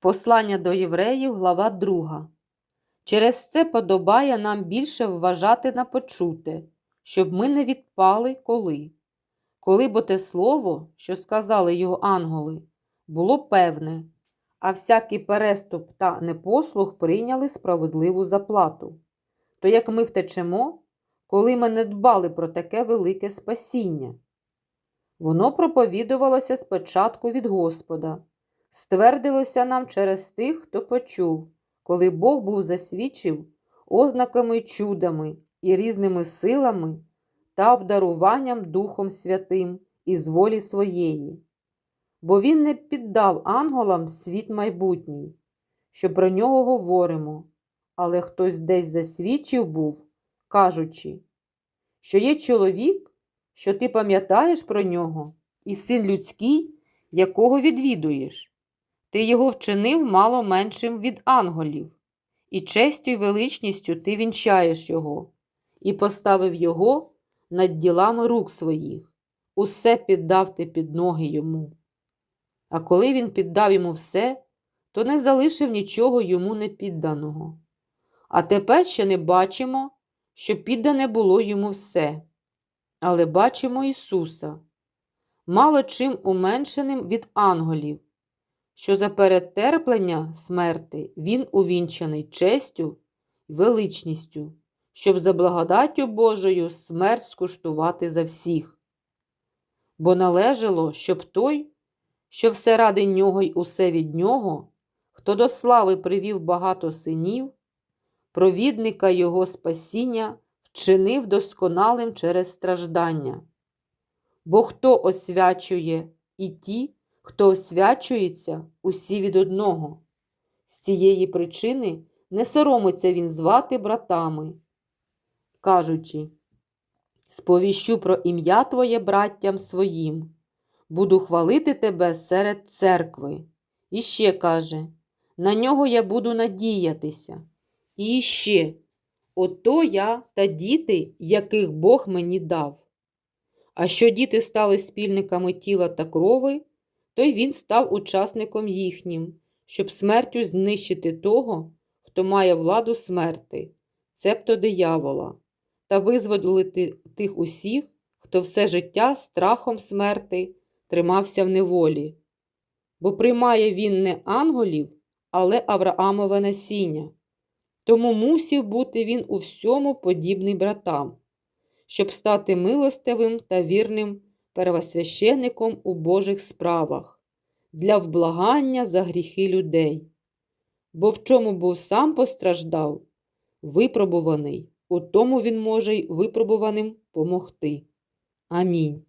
Послання до євреїв, глава 2. Через це подобає нам більше вважати на почуте, щоб ми не відпали коли. Коли бо те слово, що сказали його ангели, було певне, а всякий переступ та непослух прийняли справедливу заплату. То як ми втечемо, коли ми не дбали про таке велике спасіння? Воно проповідувалося спочатку від Господа, ствердилося нам через тих, хто почув, коли Бог був засвідчив ознаками чудами і різними силами та обдаруванням Духом Святим із волі своєї. Бо Він не піддав ангелам світ майбутній, що про нього говоримо, але хтось десь засвідчив був, кажучи, що є чоловік, що ти пам'ятаєш про нього, і син людський, якого відвідуєш. Ти його вчинив мало меншим від ангелів, і честю й величністю ти вінчаєш його, і поставив його над ділами рук своїх, усе піддав ти під ноги йому. А коли він піддав йому все, то не залишив нічого йому не підданого. А тепер ще не бачимо, що піддане було йому все, але бачимо Ісуса, мало чим уменшеним від ангелів, що за перетерплення смерти Він увінчаний честю й величністю, щоб за благодаттю Божою смерть скуштувати за всіх. Бо належало, щоб той, що все ради нього й усе від нього, хто до слави привів багато синів, провідника його спасіння вчинив досконалим через страждання. Бо хто освячує і ті, хто освячується, усі від одного. З цієї причини не соромиться він звати братами, кажучи, сповіщу про ім'я Твоє браттям своїм, буду хвалити тебе серед церкви. І ще каже, на нього я буду надіятися. І ще, ото я та діти, яких Бог мені дав. А що діти стали спільниками тіла та крови, то й він став учасником їхнім, щоб смертю знищити того, хто має владу смерти, цебто диявола, та визволити тих усіх, хто все життя страхом смерти тримався в неволі. Бо приймає він не ангелів, але Авраамове насіння. Тому мусів бути він у всьому подібний братам, щоб стати милостивим та вірним первосвященником у Божих справах для вблагання за гріхи людей. Бо в чому був сам постраждав, випробуваний, у тому він може й випробуваним помогти. Амінь.